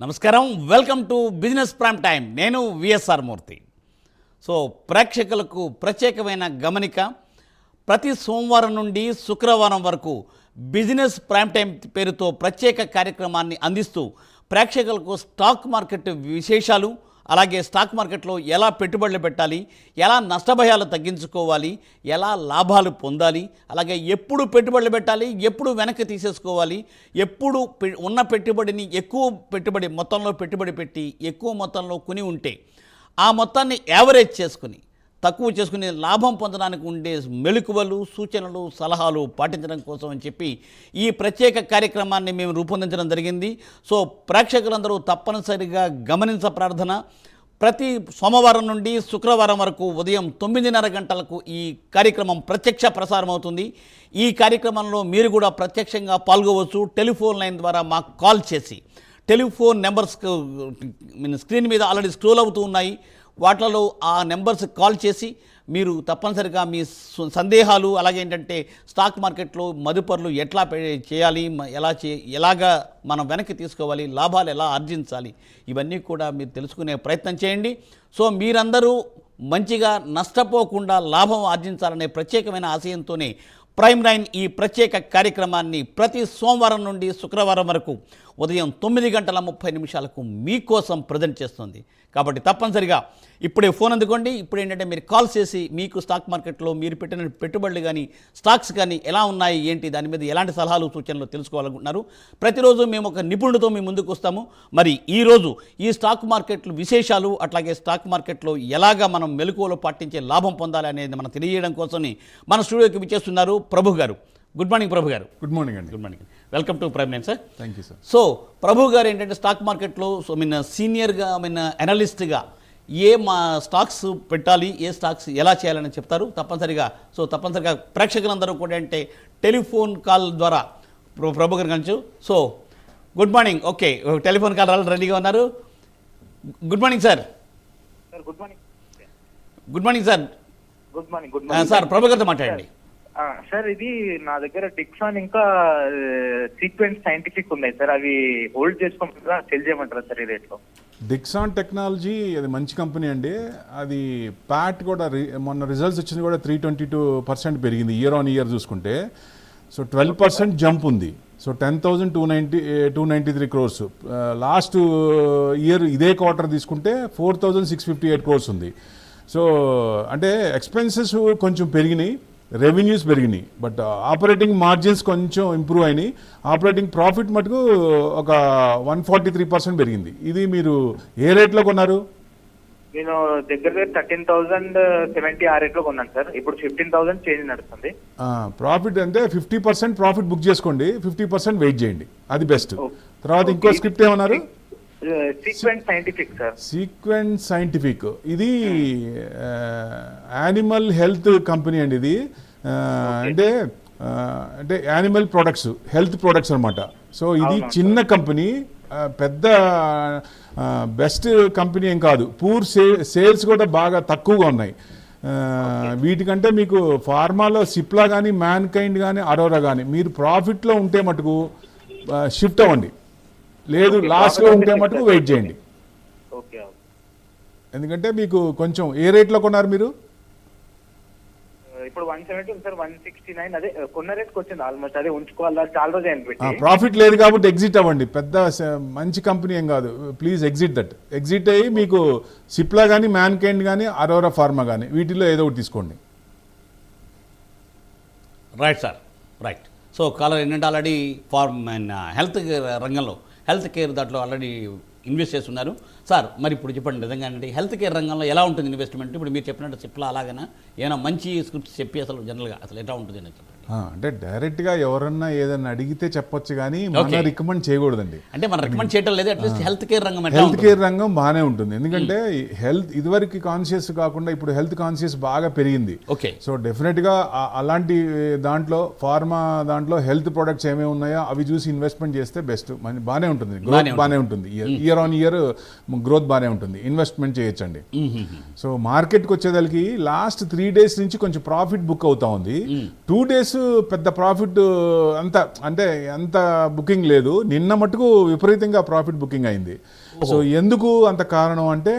నమస్కారం. Welcome to business prime time నేను VSR Murthy. So ప్రేక్షకులకు ప్రత్యేకమైన గమనిక ప్రతి సోమవారం నుండి శుక్రవారం వరకు బిజినెస్ ప్రైమ్ టైం పేరుతో ప్రత్యేక కార్యక్రమాన్ని అందిస్తూ ప్రేక్షకులకు స్టాక్ మార్కెట్ విశేషాలు అలాగే స్టాక్ మార్కెట్లో ఎలా పెట్టుబడులు పెట్టాలి ఎలా నష్టభయాలు తగ్గించుకోవాలి ఎలా లాభాలు పొందాలి అలాగే ఎప్పుడు పెట్టుబడులు పెట్టాలి ఎప్పుడు వెనక్కి తీసేసుకోవాలి ఎప్పుడు పె- ఉన్న పెట్టుబడిని ఎక్కువ పెట్టుబడి మొత్తంలో పెట్టుబడి పెట్టి ఎక్కువ మొత్తంలో కొని ఉంటే ఆ మొత్తాన్ని యావరేజ్ చేసుకుని తక్కువ చేసుకుని లాభం పొందడానికి ఉండే మెలకువలు సూచనలు సలహాలు పాటించడం కోసం అని చెప్పి ఈ ప్రత్యేక కార్యక్రమాన్ని మేము రూపొందించడం జరిగింది. సో ప్రేక్షకులందరూ తప్పనిసరిగా గమనించ ప్రార్థన. ప్రతి సోమవారం నుండి శుక్రవారం వరకు ఉదయం తొమ్మిదిన్నర గంటలకు ఈ కార్యక్రమం ప్రత్యక్ష ప్రసారం అవుతుంది. ఈ కార్యక్రమంలో మీరు కూడా ప్రత్యక్షంగా పాల్గొవచ్చు. టెలిఫోన్ లైన్ ద్వారా మాకు కాల్ చేసి టెలిఫోన్ నెంబర్స్ స్క్రీన్ మీద ఆల్రెడీ స్క్రోల్ అవుతూ ఉన్నాయి. వాటిలో ఆ నెంబర్స్ కాల్ చేసి మీరు తప్పనిసరిగా మీ సు- సందేహాలు అలాగే ఏంటంటే స్టాక్ మార్కెట్లో మదుపర్లు ఎట్లా పె- చేయాలి ఎలా చే ఎలాగా మనం వెనక్కి తీసుకోవాలి లాభాలు ఎలా ఆర్జించాలి ఇవన్నీ కూడా మీరు తెలుసుకునే ప్రయత్నం చేయండి. సో మీరందరూ మంచిగా నష్టపోకుండా లాభం ఆర్జించాలనే ప్రత్యేకమైన ఆశయంతోనే ప్రైమ్ నైన్ ఈ ప్రత్యేక కార్యక్రమాన్ని ప్రతి సోమవారం నుండి శుక్రవారం వరకు ఉదయం తొమ్మిది గంటల ముప్పై నిమిషాలకు మీకోసం ప్రజెంట్ చేస్తుంది. కాబట్టి తప్పనిసరిగా ఇప్పుడే ఫోన్ అందుకోండి. ఇప్పుడు ఏంటంటే మీరు కాల్ చేసి మీకు స్టాక్ మార్కెట్లో మీరు పెట్టిన పెట్టుబడులు కానీ స్టాక్స్ కానీ ఎలా ఉన్నాయి ఏంటి దాని మీద ఎలాంటి సలహాలు సూచనలు తెలుసుకోవాలనుకుంటున్నారు. ప్రతిరోజు మేము ఒక నిపుణుడితో మీ ముందుకు వస్తాము. మరి ఈరోజు ఈ స్టాక్ మార్కెట్లు విశేషాలు అట్లాగే స్టాక్ మార్కెట్లో ఎలాగా మనం మెలకువలు పాటించే లాభం పొందాలి అనేది మనం తెలియజేయడం కోసమే మన స్టూడియోకి విచ్చేస్తున్నారు ప్రభు గారు. గుడ్ మార్నింగ్ ప్రభు గారు. గుడ్ మార్నింగ్ అండి. Good morning. Welcome to prime nine sir thank you sir so Prabhu గారు ఏంటంటే స్టాక్ మార్కెట్లో సో మీన్ సీనియర్గా మీన్ అనలిస్ట్గా ఏ మా స్టాక్స్ పెట్టాలి ఏ స్టాక్స్ ఎలా చేయాలని చెప్తారు. తప్పనిసరిగా సో తప్పనిసరిగా ప్రేక్షకులందరూ కూడా అంటే టెలిఫోన్ కాల్ ద్వారా ప్ర- ప్రభు గారు కనుచు so good morning okay telephone call రావాలి రెడీగా ఉన్నారు. Good morning sir sir good morning good morning sir good morning good ah, morning sir Prabhu గారితో మాట్లాడండి. సార్ ఇది నా దగ్గర డిక్సాన్ ఇంకా సీక్వెన్స్ సైంటిఫిక్ ఉన్నాయి సార్. అవి హోల్డ్ చేసుకోమంటారా? సెల్ చేయమంటారా సార్ ఈ రేట్లో? డిక్సాన్ టెక్నాలజీ అది మంచి కంపెనీ అండి. అది ప్యాట్ కూడా రి- మొన్న రిజల్ట్స్ వచ్చింది కూడా త్రీ ట్వంటీ టూ పర్సెంట్ పెరిగింది ఇయర్ ఆన్ ఇయర్ చూసుకుంటే. సో ట్వెల్వ్ పర్సెంట్ జంప్ ఉంది. So ten thousand two ninety two ninety three crores last year ఇదే క్వార్టర్ తీసుకుంటే four thousand six fifty eight crores ఉంది. సో అంటే expenses కొంచెం పెరిగినాయి. Revenues పెరిగినాయి. బట్ ఆపరేటింగ్ మార్జిన్స్ కొంచెం ఇంప్రూవ్ అయినాయి. ఆపరేటింగ్ ప్రాఫిట్ మటుకు ఒక వన్ ఫార్టీ త్రీ పర్సెంట్ పెరిగింది. ఇది మీరు ఏ రేట్లో కొన్నారు? నేను దగ్గర దగ్గర థర్టీన్ థౌసండ్ సెవెంటీ ఆ రేట్లో కొన్నాను సార్. ఇప్పుడు ఫిఫ్టీన్ థౌసండ్ చేంజ్ నడుస్తుంది. ప్రాఫిట్ అంటే ఫిఫ్టీ పర్సెంట్ ప్రాఫిట్ బుక్ చేసుకోండి. ఫిఫ్టీ పర్సెంట్ వెయిట్ చేయండి. అది బెస్ట్ తర్వాత ఇంకో స్క్రిప్ట్ ఏమన్నారు? Sequence scientific sir sequence scientific ఇది యానిమల్ హెల్త్ కంపెనీ అండి ఇది. ఆ, అంటే ఆ, అంటే యానిమల్ ప్రొడక్ట్స్ హెల్త్ ప్రొడక్ట్స్ అనమాట సో ఇది చిన్న కంపెనీ ఆ, పెద్ద బెస్ట్ కంపెనీ ఏం కాదు. పూర్ సే సేల్స్ కూడా బాగా తక్కువగా ఉన్నాయి. వీటికంటే మీకు ఫార్మాలో సిప్లా కానీ మ్యాన్ కైండ్ కానీ అరోరా కానీ మీరు ప్రాఫిట్లో ఉంటే మటుకు షిఫ్ట్ అవ్వండి. లేదు లాస్ట్లో ఉంటే మటుకు వెయిట్ చేయండి. ఓకే ఎందుకంటే మీకు కొంచెం ఏ రేట్లో కొన్నారు మీరు? ఇప్పుడు one seventy sir one sixty nine అదే కొన్న రేట్కి వచ్చింది ఆల్మోస్ట్ అదే ఉంచుకోవాలా చాలా రోజు అయింది పెట్టి. ప్రాఫిట్ లేదు కాబట్టి ఎగ్జిట్ అవ్వండి. పెద్ద మంచి కంపెనీ ఏం కాదు. ప్లీజ్ ఎగ్జిట్ దట్ ఎగ్జిట్ అయ్యి మీకు సిప్లా కానీ మ్యాన్ కైండ్ కానీ అరోరా ఫార్మా కానీ వీటిలో ఏదో ఒకటి తీసుకోండి. Right sir right so caller ఏంటంటే ఆల్రెడీ ఫార్ హెల్త్ రంగంలో. హెల్త్ కేర్ దాంట్లో ఆల్రెడీ ఇన్వెస్ట్ చేస్తున్నారు. సార్ మరి ఇప్పుడు చెప్పండి నిజంగా ఏంటంటే హెల్త్ కేర్ రంగంలో ఎలా ఉంటుంది ఇన్వెస్ట్మెంట్? ఇప్పుడు మీరు చెప్పినట్టు సిప్లా అలాగనా? ఏమైనా మంచి స్క్రిప్ట్స్ చెప్పి అసలు జనరల్గా అసలు ఎలా ఉంటుంది అని చెప్పండి? అంటే డైరెక్ట్గా ఎవరన్నా ఏదన్నా అడిగితే చెప్పొచ్చు కానీ మన. రికమెండ్ చేయకూడదండి. అంటే మనం రికమెండ్ చేయడం లేదు అట్లీస్ట్ హెల్త్ కేర్ రంగం హెల్త్ ఉంటుంది. కేర్ రంగం బాగానే ఉంటుంది. ఎందుకంటే హెల్త్ ఇదివరకు కాన్షియస్ కాకుండా ఇప్పుడు హెల్త్ కాన్షియస్ బాగా పెరిగింది. ఓకే. సో డెఫినెట్గా అలాంటి దాంట్లో ఫార్మా దాంట్లో హెల్త్ ప్రొడక్ట్స్ ఏమేమి ఉన్నాయో అవి చూసి ఇన్వెస్ట్మెంట్ చేస్తే బెస్ట్ బాగానే ఉంటుంది. గ్రోత్. బాగానే ఉంటుంది. ఇయర్ ఆన్ ఇయర్ గ్రోత్ బాగానే ఉంటుంది. ఇన్వెస్ట్మెంట్ చేయొచ్చండి. సో మార్కెట్కి వచ్చేదానికి లాస్ట్ త్రీ డేస్ నుంచి కొంచెం ప్రాఫిట్ బుక్ అవుతా ఉంది. టూ డేస్ పెద్ద ప్రాఫిట్ అంత అంటే అంత బుకింగ్ లేదు. నిన్న మటుకు విపరీతంగా ప్రాఫిట్ బుకింగ్ అయింది. సో ఎందుకు అంత కారణం అంటే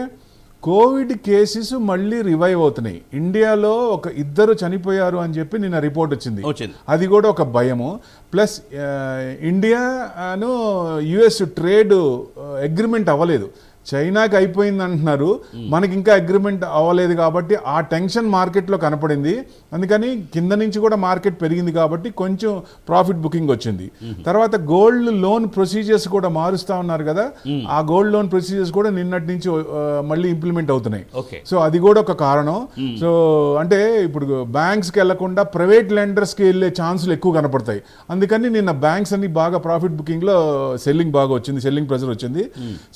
కోవిడ్ కేసెస్ మళ్ళీ రివైవ్ అవుతున్నాయి. ఇండియాలో ఒక ఇద్దరు చనిపోయారు అని చెప్పి నిన్న రిపోర్ట్ వచ్చింది. అది కూడా ఒక భయము. ప్లస్ ఇండియాను యుఎస్ ట్రేడ్ అగ్రిమెంట్ అవ్వలేదు. చైనాకి అయిపోయింది అంటున్నారు మనకి ఇంకా అగ్రిమెంట్ అవ్వలేదు కాబట్టి ఆ టెన్షన్ మార్కెట్లో కనపడింది. అందుకని కింద నుంచి కూడా మార్కెట్ పెరిగింది కాబట్టి కొంచెం ప్రాఫిట్ బుకింగ్ వచ్చింది. తర్వాత గోల్డ్ లోన్ ప్రొసీజర్స్ కూడా మారుస్తా ఉన్నారు కదా. ఆ గోల్డ్ లోన్ ప్రొసీజర్స్ కూడా నిన్నటి నుంచి మళ్ళీ ఇంప్లిమెంట్ అవుతున్నాయి. సో అది కూడా ఒక కారణం. సో అంటే ఇప్పుడు బ్యాంక్స్కి వెళ్ళకుండా ప్రైవేట్ లెండర్స్కి వెళ్ళే ఛాన్సులు ఎక్కువ కనపడతాయి. అందుకని నిన్న బ్యాంక్స్ అన్ని బాగా ప్రాఫిట్ బుకింగ్లో సెల్లింగ్ బాగా వచ్చింది సెల్లింగ్ ప్రెజర్ వచ్చింది.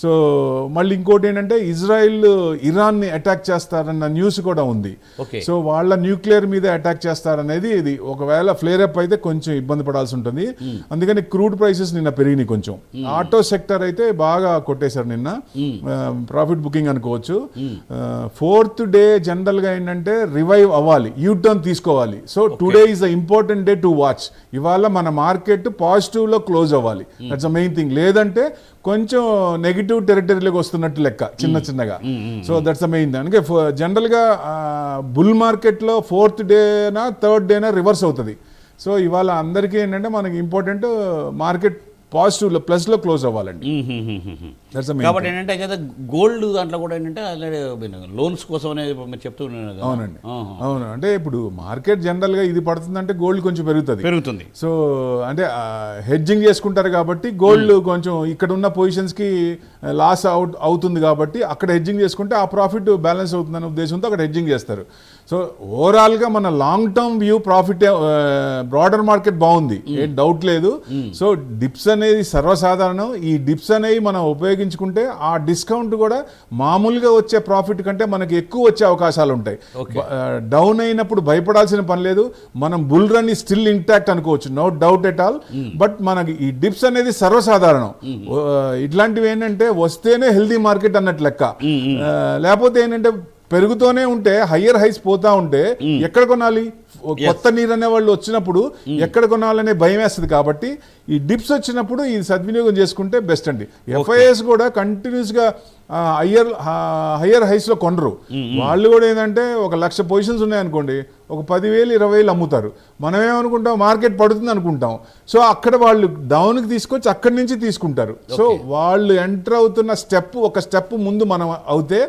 సో మళ్ళీ ఇంకోటి ఏంటంటే ఇజ్రాయిల్ ఇరాన్ని అటాక్ చేస్తారన్న న్యూస్ కూడా ఉంది. సో వాళ్ళ న్యూక్లియర్ మీద అటాక్ చేస్తారనేది ఇది. ఒకవేళ ఫ్లేర్ అప్ అయితే కొంచెం ఇబ్బంది పడాల్సి ఉంటుంది. అందుకని క్రూడ్ ప్రైసెస్ నిన్న పెరిగినాయి కొంచెం. ఆటో సెక్టర్ అయితే బాగా కొట్టేశారు నిన్న. ప్రాఫిట్ బుకింగ్ అనుకోవచ్చు. ఫోర్త్ డే జనరల్గా ఏంటంటే రివైవ్ అవ్వాలి యూ టర్న్ తీసుకోవాలి. So today is the important day to watch ఇవాళ మన మార్కెట్ పాజిటివ్లో క్లోజ్ అవ్వాలి. దట్స్ ద మెయిన్ థింగ్ లేదంటే కొంచెం నెగిటివ్ టెరిటరీలోకి వస్తున్నట్టు లెక్క చిన్న చిన్నగా. సో దట్స్ ద మెయిన్ అందుకే జనరల్గా బుల్ మార్కెట్లో ఫోర్త్ డేనా థర్డ్ డేనా రివర్స్ అవుతుంది. సో ఇవాళ అందరికీ ఏంటంటే మనకి ఇంపార్టెంట్ మార్కెట్ పాజిటివ్లో ప్లస్లో క్లోజ్ అవ్వాలండి. కాబట్టి ఏంటంటే అయితే గోల్డ్ దాంట్లో కూడా ఏంటంటే లోన్స్ కోసం అనేది మీరు చెప్తూ కదా. అవునండి. అవును అంటే ఇప్పుడు మార్కెట్ జనరల్గా ఇది పడుతుందంటే గోల్డ్ కొంచెం పెరుగుతుంది. పెరుగుతుంది. సో అంటే హెడ్జింగ్ చేసుకుంటారు కాబట్టి గోల్డ్ కొంచెం ఇక్కడ ఉన్న పొజిషన్స్కి లాస్ అవుట్ అవుతుంది కాబట్టి అక్కడ హెడ్జింగ్ చేసుకుంటే ఆ ప్రాఫిట్ బ్యాలెన్స్ అవుతుందనే ఉద్దేశంతో అక్కడ హెడ్జింగ్ చేస్తారు. సో ఓవరాల్గా మన long term view profit broader market బాగుంది. ఏ డౌట్ లేదు. సో డిప్స్ అనేది సర్వసాధారణం. ఈ డిప్స్ అనేవి మనం ఉపయోగించుకుంటే ఆ డిస్కౌంట్ కూడా మామూలుగా వచ్చే ప్రాఫిట్ కంటే మనకి ఎక్కువ వచ్చే అవకాశాలు ఉంటాయి. డౌన్ అయినప్పుడు భయపడాల్సిన పని లేదు. మనం బుల్ రన్ స్టిల్ ఇంటాక్ట్ అనుకోవచ్చు. No doubt at all but మనకి ఈ డిప్స్ అనేది సర్వసాధారణం. ఓ, ఇట్లాంటివి ఏంటంటే వస్తేనే హెల్దీ మార్కెట్ అన్నట్టు లెక్క. ఆ, లేకపోతే ఏంటంటే పెరుగుతూనే ఉంటే హయ్యర్ హైస్ పోతా ఉంటే ఎక్కడ కొనాలి? కొత్త నీరు అనే వాళ్ళు వచ్చినప్పుడు ఎక్కడ కొనాలనే భయం వేస్తుంది కాబట్టి ఈ డిప్స్ వచ్చినప్పుడు ఈ సద్వినియోగం చేసుకుంటే బెస్ట్ అండి. ఎఫ్ఐఎస్ కూడా కంటిన్యూస్గా హయ్యర్ హయ్యర్ హైస్లో కొనరు వాళ్ళు కూడా ఏంటంటే ఒక లక్ష పొజిషన్స్ ఉన్నాయనుకోండి ఒక పదివేలు ఇరవై వేలు అమ్ముతారు. మనం ఏమనుకుంటాం మార్కెట్ పడుతుంది అనుకుంటాం. సో అక్కడ వాళ్ళు డౌన్కి తీసుకొచ్చి అక్కడి నుంచి తీసుకుంటారు. సో వాళ్ళు ఎంటర్ అవుతున్న స్టెప్ ఒక స్టెప్ ముందు మనం అవుతే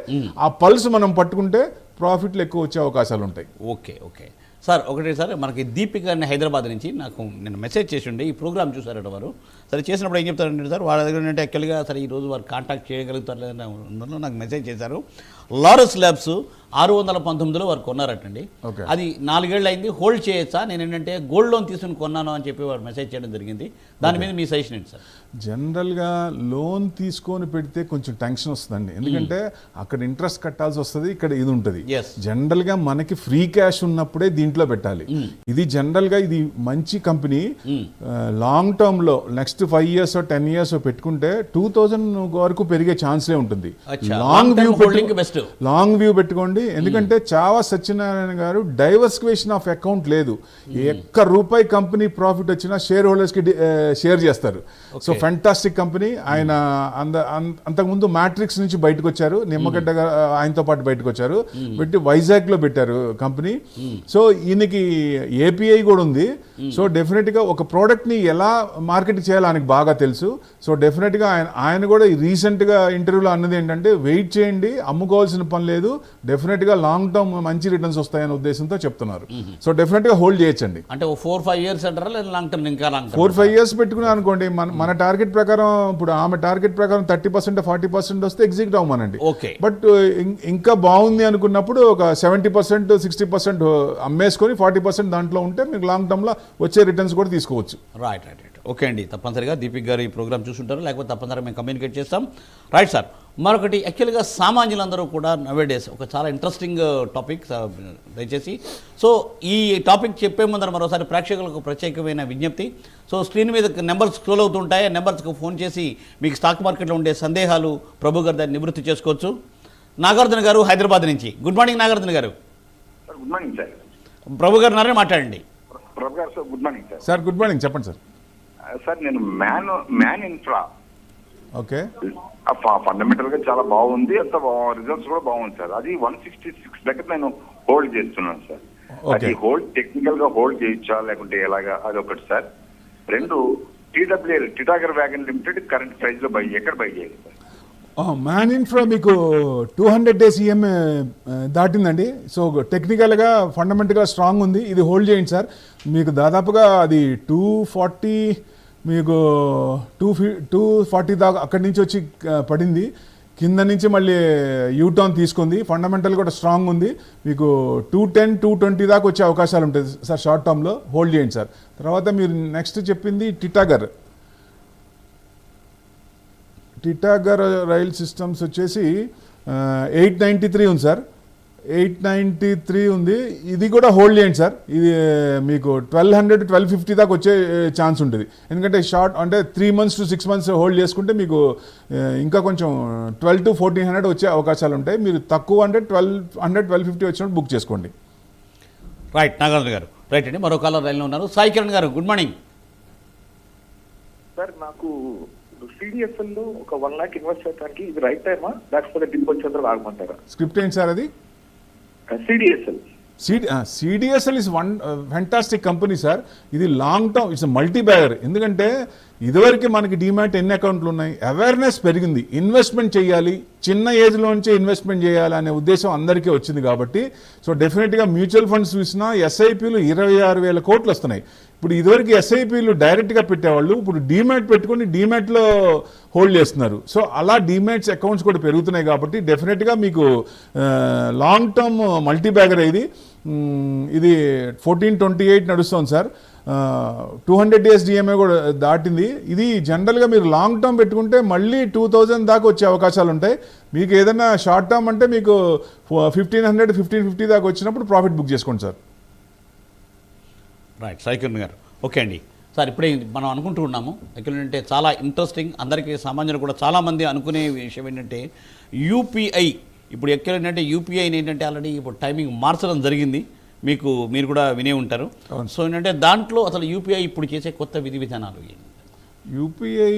ఆ పల్స్ మనం పట్టుకుంటే ప్రాఫిట్లు ఎక్కువ వచ్చే అవకాశాలు ఉంటాయి. Okay okay. సార్ ఒకటే సార్ మనకి దీపిక అని హైదరాబాద్ నుంచి నాకు నేను మెసేజ్ చేసి ఉండే ఈ ప్రోగ్రామ్ చూసారట వారు. సరే చేసినప్పుడు ఏం చెప్తారంటే సార్ వాళ్ళ దగ్గర ఏంటంటే యాక్చువల్గా సరే ఈ రోజు వారు కాంటాక్ట్ చేయగలుగుతారు లేదని ఉందో నాకు మెసేజ్ చేశారు. లారస్ ల్యాబ్స్ ఆరు వందల పంతొమ్మిదిలో వారు కొన్నారటండి. అది నాలుగేళ్ళు అయింది హోల్డ్ చేయొచ్చా? నేను ఏంటంటే గోల్డ్ లోన్ తీసుకుని కొన్నాను అని చెప్పి వారు మెసేజ్ చేయడం జరిగింది. దాని మీద మీ సజెషన్ ఏంటి సార్? జనరల్గా లోన్ తీసుకొని పెడితే కొంచెం టెన్షన్ వస్తుందండి. ఎందుకంటే అక్కడ ఇంట్రెస్ట్ కట్టాల్సి వస్తుంది ఇక్కడ ఇది ఉంటుంది. Yes. జనరల్గా మనకి ఫ్రీ క్యాష్ ఉన్నప్పుడే దీంట్లో పెట్టాలి. ఇది జనరల్గా ఇది మంచి కంపెనీ. లాంగ్ టర్మ్లో next five years ten years పెట్టుకుంటే టూ థౌజండ్ వరకు పెరిగే ఛాన్సే ఉంటుంది. Long view best. Long view పెట్టుకోండి. ఎందుకంటే Chhaava Satyanarayana garu diversification of account లేదు. ఎక్క రూపాయి కంపెనీ ప్రాఫిట్ వచ్చినా షేర్ హోల్డర్స్కి షేర్ చేస్తారు. సో ఫెంటాస్టిక్ కంపెనీ ఆయన అంద అం- అంతకుముందు మ్యాట్రిక్స్ నుంచి బయటకు వచ్చారు. నిమ్మగడ్డ ఆయనతో పాటు బయటకు వచ్చారు. పెట్టి వైజాగ్లో పెట్టారు కంపెనీ సో ఈయనకి ఏపీఐ కూడా ఉంది. సో డెఫినెట్గా ఒక ప్రోడక్ట్ని ఎలా మార్కెట్ చేయాలో ఆయనకు బాగా తెలుసు. సో డెఫినెట్గా ఆయన ఆయన కూడా రీసెంట్గా ఇంటర్వ్యూలో అన్నది ఏంటంటే వెయిట్ చేయండి అమ్ముకోవాల్సిన పని లేదు. డెఫినెట్గా లాంగ్ టర్మ్ మంచి రిటర్న్స్ వస్తాయనే ఉద్దేశంతో చెప్తున్నారు. సో డెఫినెట్గా హోల్డ్ చేయొచ్చండి. అంటే ఫోర్ ఫైవ్ ఇయర్స్ అంటారా లేదా లాంగ్ టర్మ్ ఇంకా లాంగ్ ఫోర్ ఫైవ్ ఇయర్స్ పెట్టుకున్నా అనుకోండి మన మన టార్గెట్ ప్రకారం ఇప్పుడు ఆమె టార్గెట్ ప్రకారం థర్టీ పర్సెంట్ ఫార్టీ పర్సెంట్ వస్తే ఎగ్జిక్యూట్ అవ్వమనండి ఓకే. బట్ ఇం- ఇంకా బాగుంది అనుకున్నప్పుడు ఒక సెవెంటీ పర్సెంట్ సిక్స్టీ పర్సెంట్ అమ్మేసుకొని ఫార్టీ పర్సెంట్ దాంట్లో ఉంటే మీకు లాంగ్ టర్మ్లో వచ్చే రిటర్న్స్ కూడా తీసుకోవచ్చు. రైట్ రైట్ రైట్ ఓకే అండి తప్పనిసరిగా దీపిక్ గారు ఈ ప్రోగ్రామ్ చూసుంటారు లేకపోతే తప్పనిసరిగా మేము కమ్యూనికేట్ చేస్తాం. రైట్ సార్ మరొకటి యాక్చువల్గా సామాన్యులందరూ కూడా నవే డేస్ ఒక చాలా ఇంట్రెస్టింగ్ టాపిక్ దయచేసి. సో ఈ టాపిక్ చెప్పే ముందర మరోసారి ప్రేక్షకులకు ప్రత్యేకమైన విజ్ఞప్తి. సో స్క్రీన్ మీద నెంబర్స్ స్క్రోల్ అవుతుంటాయి ఆ నెంబర్స్కి ఫోన్ చేసి మీకు స్టాక్ మార్కెట్లో ఉండే సందేహాలు ప్రభు గారు దాన్ని నివృత్తి చేసుకోవచ్చు. నాగార్జున గారు హైదరాబాద్ నుంచి. గుడ్ మార్నింగ్ నాగార్జున గారు. Good morning sir. ప్రభు గారు నారే మాట్లాడండి. ప్రభు గారు sir good morning sir. Sir good morning చెప్పండి సార్. సార్ నేను మ్యాన్ మ్యాన్ ఇన్ఫ్రా. ఓకే. ఫండమెంటల్గా చాలా బాగుంది. అంత రిజల్ట్స్ కూడా బాగుంది సార్. అది వన్ సిక్స్టీ సిక్స్ దగ్గర నేను హోల్డ్ చేస్తున్నాను సార్. అది. హోల్డ్ టెక్నికల్గా హోల్డ్ చేయొచ్చా లేకుంటే ఎలాగా అది ఒకటి సార్. రెండు TWL Titagarh wagon limited current ప్రైస్లో బై ఎక్కడ బై చేయాలి సార్. మ్యాన్ ఇన్ఫ్రా మీకు టూ హండ్రెడ్ డేస్ ఈఎంఏ దాటిందండి. సో టెక్నికల్గా ఫండమెంటల్గా స్ట్రాంగ్ ఉంది. ఇది హోల్డ్ చేయండి సార్ మీకు దాదాపుగా అది టూ ఫార్టీ మీకు టూ ఫి టూ ఫార్టీ దాకా అక్కడి నుంచి వచ్చి పడింది. కింద నుంచి మళ్ళీ యూటర్న్ తీసుకుంది. ఫండమెంటల్ కూడా స్ట్రాంగ్ ఉంది. మీకు టూ టెన్ టూ ట్వంటీ దాకా వచ్చే అవకాశాలు ఉంటాయి సార్ షార్ట్ టర్మ్లో హోల్డ్ చేయండి సార్ తర్వాత మీరు నెక్స్ట్ చెప్పింది టిటాగర్ టిటాగర్ రైల్ సిస్టమ్స్ వచ్చేసి ఎయిట్ నైంటీ త్రీ ఉంది సార్. ఎయిట్ నైంటీ త్రీ ఉంది. ఇది కూడా హోల్డ్ చేయండి సార్. ఇది మీకు ట్వెల్వ్ హండ్రెడ్ ట్వెల్వ్ ఫిఫ్టీ దాకా వచ్చే ఛాన్స్ ఉంటుంది. ఎందుకంటే షార్ట్ అంటే three months to six months hold చేసుకుంటే మీకు ఇంకా కొంచెం ట్వెల్వ్ టు ఫోర్టీన్ హండ్రెడ్ వచ్చే అవకాశాలు ఉంటాయి. మీరు తక్కువ అంటే ట్వెల్వ్ హండ్రెడ్ ట్వెల్వ్ ఫిఫ్టీ వచ్చినప్పుడు బుక్ చేసుకోండి. రైట్ నాగార్జున గారు. రైట్ అండి. మరో కాలర్ లైన్లో ఉన్నారు. సాయి కిరణ్ గారు గుడ్ మార్నింగ్ సార్ నాకు సిడిఎస్ఎల్లో ఒక వన్ లాక్ ఇన్వెస్ట్ చేయడానికి ఇది రైట్ టైమా లేకపోతే డిప్ వచ్చేంత ఆగమంటారా స్క్రిప్ట్ ఏంటి సార్ అది? CDSL CDSL is one fantastic company sir ఇది long term it's multi bagger ఎందుకంటే ఇదివరకు మనకి డిమాట్ ఎన్ని అకౌంట్లు ఉన్నాయి? అవేర్నెస్ పెరిగింది. ఇన్వెస్ట్మెంట్ చేయాలి. చిన్న ఏజ్లోంచే ఇన్వెస్ట్మెంట్ చేయాలి అనే ఉద్దేశం అందరికీ వచ్చింది కాబట్టి సో డెఫినెట్గా మ్యూచువల్ ఫండ్స్ చూసినా ఎస్ఐపిలు ఇరవై ఆరు వేల కోట్లు వస్తున్నాయి. ఇప్పుడు ఇదివరకు ఎస్ఐపిలు డైరెక్ట్గా పెట్టేవాళ్ళు ఇప్పుడు డిమాట్ పెట్టుకుని డిమాట్లో హోల్డ్ చేస్తున్నారు. సో అలా డిమాట్స్ అకౌంట్స్ కూడా పెరుగుతున్నాయి కాబట్టి డెఫినెట్గా మీకు లాంగ్ టర్మ్ మల్టీబ్యాగర్ ఇది. ఇది ఫోర్టీన్ ట్వంటీ ఎయిట్ నడుస్తుంది sir. Two hundred days DMA కూడా దాటింది. ఇది జనరల్గా మీరు లాంగ్ టర్మ్ పెట్టుకుంటే మళ్ళీ టూ థౌజండ్ దాకా వచ్చే అవకాశాలు ఉంటాయి. మీకు ఏదైనా షార్ట్ టర్మ్ అంటే మీకు ఫిఫ్టీన్ హండ్రెడ్ ఫిఫ్టీన్ ఫిఫ్టీ దాకా వచ్చినప్పుడు ప్రాఫిట్ బుక్ చేసుకోండి సార్ రైట్ సాయి గారు. ఓకే అండి. సార్ ఇప్పుడే మనం అనుకుంటూ ఉన్నాము. అంటే చాలా ఇంట్రెస్టింగ్ అందరికీ సామాన్యులు కూడా చాలామంది అనుకునే విషయం ఏంటంటే యూపీఐ ఇప్పుడు ఎక్కడ ఏంటంటే యూపీఐ ఏంటంటే ఆల్రెడీ ఇప్పుడు టైమింగ్ మార్చడం జరిగింది. మీకు మీరు కూడా వినే ఉంటారు. సో ఏంటంటే దాంట్లో అసలు యూపీఐ ఇప్పుడు చేసే కొత్త విధి విధానాలు ఏంటి యూపీఐ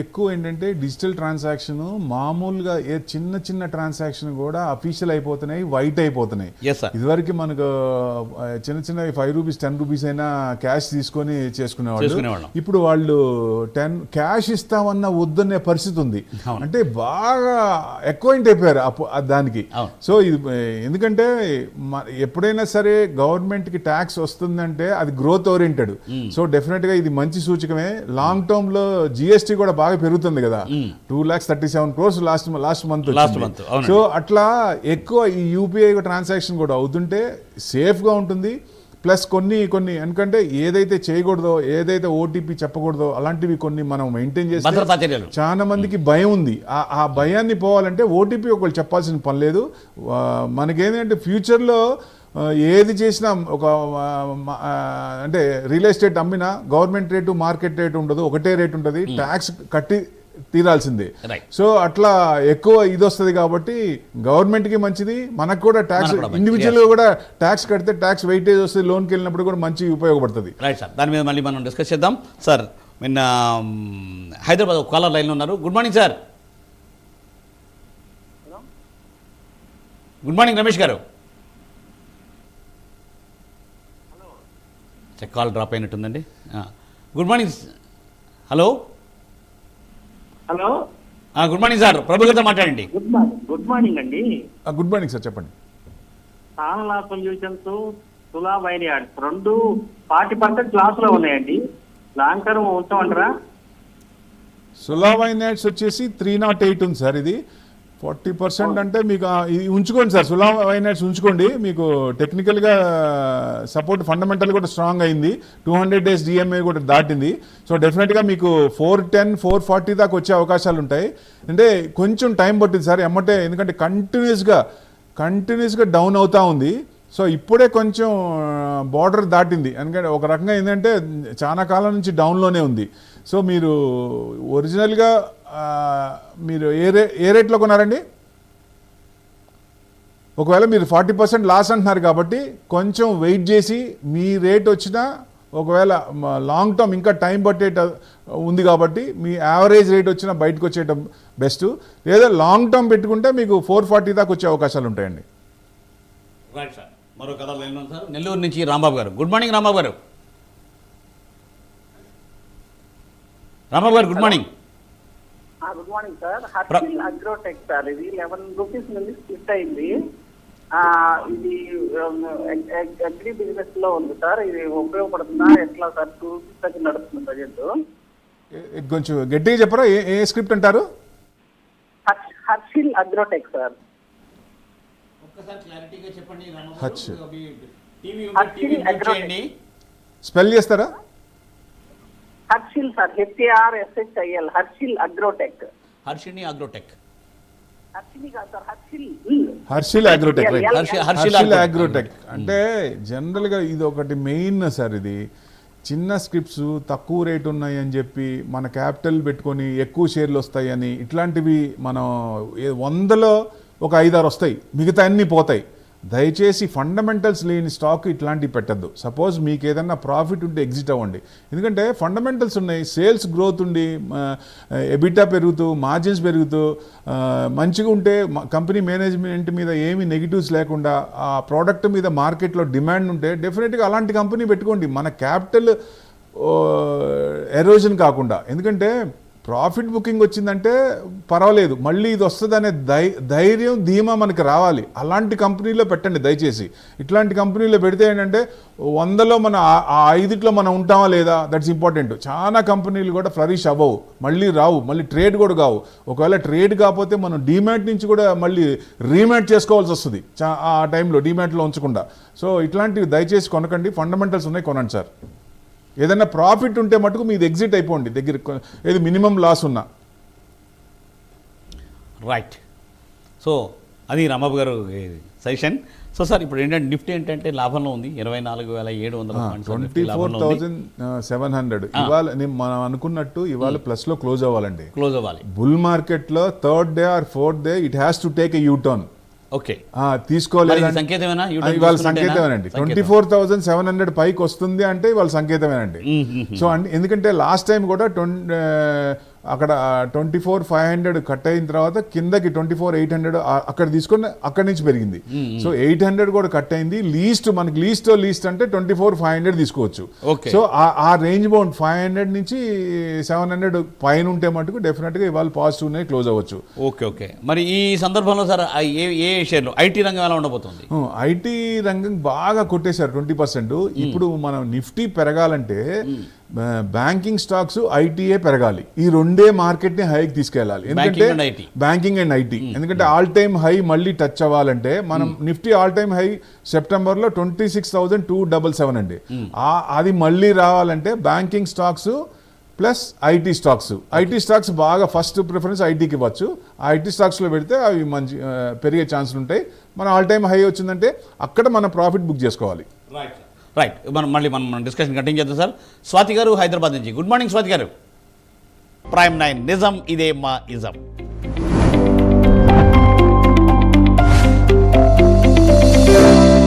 ఎక్కువ ఏంటంటే డిజిటల్ ట్రాన్సాక్షన్ మామూలుగా ఏ చిన్న చిన్న ట్రాన్సాక్షన్ కూడా అఫీషియల్ అయిపోతున్నాయి వైట్ అయిపోతున్నాయి. ఇదివరకు మనకు చిన్న చిన్న ఫైవ్ రూపీస్ టెన్ రూపీస్ అయినా క్యాష్ తీసుకొని చేసుకునేవాళ్ళు. ఇప్పుడు వాళ్ళు టెన్ క్యాష్ ఇస్తామన్న వద్దనే పరిస్థితి ఉంది. అంటే బాగా ఎక్కువైంట్ అయిపోయారు దానికి. సో ఇది ఎందుకంటే ఎప్పుడైనా సరే గవర్నమెంట్కి ట్యాక్స్ వస్తుందంటే అది గ్రోత్ ఓరియంటెడ్ సో డెఫినెట్గా ఇది మంచి సూచకమే లాంగ్ టర్మ్ లో జిఎస్టీ కూడా బాగా పెరుగుతుంది కదా. Two lakhs thirty seven crores last last month month, అవునండి. సో అట్లా ఎక్కువ ఈ యూపీఐ ట్రాన్సాక్షన్ కూడా అవుతుంటే సేఫ్గా ఉంటుంది. ప్లస్ కొన్ని కొన్ని ఎందుకంటే ఏదైతే చేయకూడదో ఏదైతే ఓటీపీ చెప్పకూడదో అలాంటివి కొన్ని మనం మెయింటైన్ చేస్తే. చాలా మందికి భయం ఉంది. ఆ- భయాన్ని పోవాలంటే ఓటీపీ ఒకళ్ళు చెప్పాల్సిన పని లేదు. మనకేంటంటే ఫ్యూచర్లో ఏది చేసినా ఒక అంటే రియల్ ఎస్టేట్ అమ్మినా గవర్నమెంట్ రేటు మార్కెట్ రేటు ఉండదు ఒకటే రేట్ ఉంటుంది ట్యాక్స్ కట్టి తీరాల్సిందే. సో అట్లా ఎక్కువ ఇది వస్తుంది కాబట్టి గవర్నమెంట్కి మంచిది మనకు కూడా ట్యాక్స్. ఇండివిజువల్గా కూడా ట్యాక్స్ కడితే ట్యాక్స్ వెయిటేజ్ వస్తుంది లోన్కి వెళ్ళినప్పుడు కూడా మంచి ఉపయోగపడుతుంది. రైట్ సార్ దాని మీద మళ్ళీ మనం డిస్కస్ చేద్దాం. సార్ నిన్న హైదరాబాద్ ఒక కాలర్ లైన్లో ఉన్నారు. Good morning sir good morning Ramesh గారు. Call drop అయినట్టుందండి. Good morning hello hello ah, good morning sir Prabhu గారితో మాట్లాడండి. గుడ్ మార్నింగ్ గుడ్ మార్నింగ్ అండి. ఆ, గుడ్ మార్నింగ్ సార్ చెప్పండి. సానలా సొల్యూషన్స్ తులా వైర్ యార్డ్స్ రెండు ఫార్టీ పర్సెంట్ లాస్లో ఉన్నాయండి. లాంగ్ టర్మ్ ఉంచమంటారా? సులావై నైట్స్ వచ్చేసి త్రీ నాట్ ఎయిట్ ఉంది సార్ ఇది. ఫార్టీ పర్సెంట్ అంటే మీకు ఇది ఉంచుకోండి సార్ సులావై వైనట్స్ ఉంచుకోండి. మీకు టెక్నికల్గా సపోర్ట్ ఫండమెంటల్ కూడా స్ట్రాంగ్ అయింది. టూ హండ్రెడ్ డేస్ డిఎంఏ కూడా దాటింది. సో డెఫినెట్గా మీకు ఫోర్ టెన్ ఫోర్ ఫార్టీ దాకా వచ్చే అవకాశాలు ఉంటాయి. అంటే కొంచెం టైం పట్టింది సార్ ఎమ్మటే ఎందుకంటే కంటిన్యూస్గా కంటిన్యూస్గా డౌన్ అవుతూ ఉంది. సో ఇప్పుడే కొంచెం బార్డర్ దాటింది. ఎందుకంటే ఒక రకంగా ఏంటంటే చాలా కాలం నుంచి డౌన్లోనే ఉంది. సో మీరు ఒరిజినల్గా మీరు ఏ రే ఏ రేట్లో కొన్నారండి? ఒకవేళ మీరు ఫార్టీ పర్సెంట్ లాస్ అంటున్నారు కాబట్టి కొంచెం వెయిట్ చేసి మీ రేట్ వచ్చినా ఒకవేళ లాంగ్ టర్మ్ ఇంకా టైం పట్టేట ఉంది కాబట్టి మీ యావరేజ్ రేట్ వచ్చిన బయటకు వచ్చేయటం బెస్ట్. లేదా లాంగ్ టర్మ్ పెట్టుకుంటే మీకు ఫోర్ ఫార్టీ దాకా వచ్చే అవకాశాలు ఉంటాయండి. మరో కథ సార్. నెల్లూరు నుంచి రాంబాబు గారు. గుడ్ మార్నింగ్ రాంబాబు గారు. రాంబాబు గారు good morning. Good morning sir Harshil Agrotech sir ఇది లెవెన్ రూపీస్ నుండి స్ప్లిట్ అయింది. ఆ, ఇది అగ్రి బిజినెస్లో ఉంది సార్ ఇది ఉపయోగపడుతుందా? ఎట్లా సార్ టూ రూపీస్ నడుస్తుంది ప్రజెంట్ కొంచెం గట్టిగా చెప్పరా? ఏ స్క్రిప్ట్ అంటారు? హర్షిల్ అగ్రోటెక్ సార్ ఒక్కసారి క్లారిటీగా చెప్పండి రాంబాబు హచ్. గారు. అవి టీవీ ఉంటే హచ్ టీవీ మ్యూట్ అగ్రోటెక్. చేయండి స్పెల్ చేస్తారా Harshil sir HAR SHIL Harshil Agrotech. Harshini Agrotech. Harshil Harshil Agrotech right Harshi- Harshil Agrotech. అంటే జనరల్గా ఇది ఒకటి మెయిన్ సార్ ఇది. చిన్న స్క్రిప్ట్స్ తక్కువ రేట్ ఉన్నాయి అని చెప్పి మన క్యాపిటల్ పెట్టుకొని ఎక్కువ షేర్లు వస్తాయని ఇట్లాంటివి మనం వందలో ఒక ఐదారు వస్తాయి. మిగతా అన్నీ పోతాయి. దయచేసి ఫండమెంటల్స్ లేని స్టాక్ ఇట్లాంటివి పెట్టద్దు. సపోజ్ మీకు ఏదన్నా ప్రాఫిట్ ఉంటే ఎగ్జిట్ అవ్వండి. ఎందుకంటే ఫండమెంటల్స్ ఉన్నాయి. సేల్స్ గ్రోత్ ఉండి ఎబిటా పెరుగుతూ మార్జిన్స్ పెరుగుతూ మంచిగా ఉంటే కంపెనీ మేనేజ్మెంట్ మీద ఏమి నెగిటివ్స్ లేకుండా ఆ ప్రోడక్ట్ మీద మార్కెట్లో డిమాండ్ ఉంటే డెఫినెట్గా అలాంటి కంపెనీ పెట్టుకోండి. మన క్యాపిటల్ ఎరోజన్ కాకుండా. ఎందుకంటే ప్రాఫిట్ బుకింగ్ వచ్చిందంటే పర్వాలేదు. మళ్ళీ ఇది వస్తుందనే ధై ధైర్యం ధీమా మనకి రావాలి. అలాంటి కంపెనీలో పెట్టండి దయచేసి. ఇట్లాంటి కంపెనీలో పెడితే ఏంటంటే వందలో మన ఆ- ఐదుట్లో మనం ఉంటామా లేదా? దట్స్ ఇంపార్టెంట్ చాలా కంపెనీలు కూడా ఫ్లరిష్ అవ్వవు. మళ్ళీ రావు. మళ్ళీ ట్రేడ్ కూడా కావు. ఒకవేళ ట్రేడ్ కాకపోతే మనం డిమాట్ నుంచి కూడా మళ్ళీ రీమాట్ చేసుకోవాల్సి వస్తుంది. చా- ఆ టైంలో డిమాట్లో ఉంచకుండా. సో ఇట్లాంటివి దయచేసి కొనకండి. ఫండమెంటల్స్ ఉన్నాయి కొనండి సార్. ఏదైనా ప్రాఫిట్ ఉంటే మటుకు మీది ఎగ్జిట్ అయిపోండి దగ్గర ఏది మినిమం లాస్ ఉన్నా. రైట్ సో అది రాంబాబు గారు సజెషన్. సో సార్ ఇప్పుడు ఏంటంటే నిఫ్టీ ఏంటంటే లాభంలో ఉంది. ఇరవై నాలుగు వేల ఏడు వందల twenty four. Thousand seven hundred ఇవాళ నేను మనం అనుకున్నట్టు ఇవాళ ప్లస్లో క్లోజ్ అవ్వాలండి. క్లోజ్ అవ్వాలి. బుల్ మార్కెట్లో third day or fourth day it has to take a U turn okay తీసుకోలేదు సంకేతమేనా? ఇవాళ? సంకేతమేనండి సంకేతం. Twenty four thousand seven hundred పైకి వస్తుంది అంటే ఇవాళ సంకేతమేనండి సో అండ్ ఎందుకంటే లాస్ట్ టైం కూడా ట్వం అక్కడ twenty four five hundred cut అయిన తర్వాత కిందకి ట్వంటీ ఫోర్ ఎయిట్ హండ్రెడ్ అక్కడ తీసుకొని అక్కడి నుంచి పెరిగింది. సో ఎయిట్ హండ్రెడ్ కూడా కట్ అయింది. లీస్ట్ మనకి లీస్ట్ లీస్ట్ అంటే ట్వంటీ ఫోర్ ఫైవ్ హండ్రెడ్ తీసుకోవచ్చు. సో ఆ- రేంజ్ బౌండ్ ఫైవ్ హండ్రెడ్ నుంచి సెవెన్ హండ్రెడ్ పైన ఉంటే మటుకు డెఫినెట్గా ఇవాళ పాజిటివ్ క్లోజ్ అవ్వచ్చు. Okay okay. మరి ఈ సందర్భంలో సార్ ఏ ఏ షేర్లు? ఐటీ రంగం ఎలా ఉండబోతుంది? ఐటీ రంగం బాగా కొట్టేశారు ట్వంటీ పర్సెంట్. ఇప్పుడు మనం నిఫ్టీ పెరగాలంటే బ్యాంకింగ్ స్టాక్స్ ఐటీఏ పెరగాలి. ఈ రెండే మార్కెట్ని హైకి తీసుకెళ్ళాలి. ఎందుకంటే. బ్యాంకింగ్ అండ్ ఐటీ ఎందుకంటే ఆల్ టైమ్ హై మళ్ళీ టచ్ అవ్వాలంటే మనం నిఫ్టీ ఆల్ టైమ్ హై సెప్టెంబర్లో twenty six thousand two double seven అండి. ఆ- అది మళ్ళీ రావాలంటే banking stocks plus IT stocks IT stocks బాగా ఫస్ట్ ప్రిఫరెన్స్ ఐటీకి ఇవ్వచ్చు. ఆ ఐటీ స్టాక్స్లో పెడితే అవి మంచి పెరిగే ఛాన్సులు ఉంటాయి. మన ఆల్ టైమ్ హై వచ్చిందంటే అక్కడ మనం ప్రాఫిట్ బుక్ చేసుకోవాలి. రైట్ రైట్ మనం మళ్ళీ మనం మనం డిస్కషన్ కంటిన్యూ చేద్దాం సార్ స్వాతి గారు హైదరాబాద్ నుంచి. గుడ్ మార్నింగ్ స్వాతి గారు. ప్రైమ్ నైన్ నిజం ఇదే మా ఇజం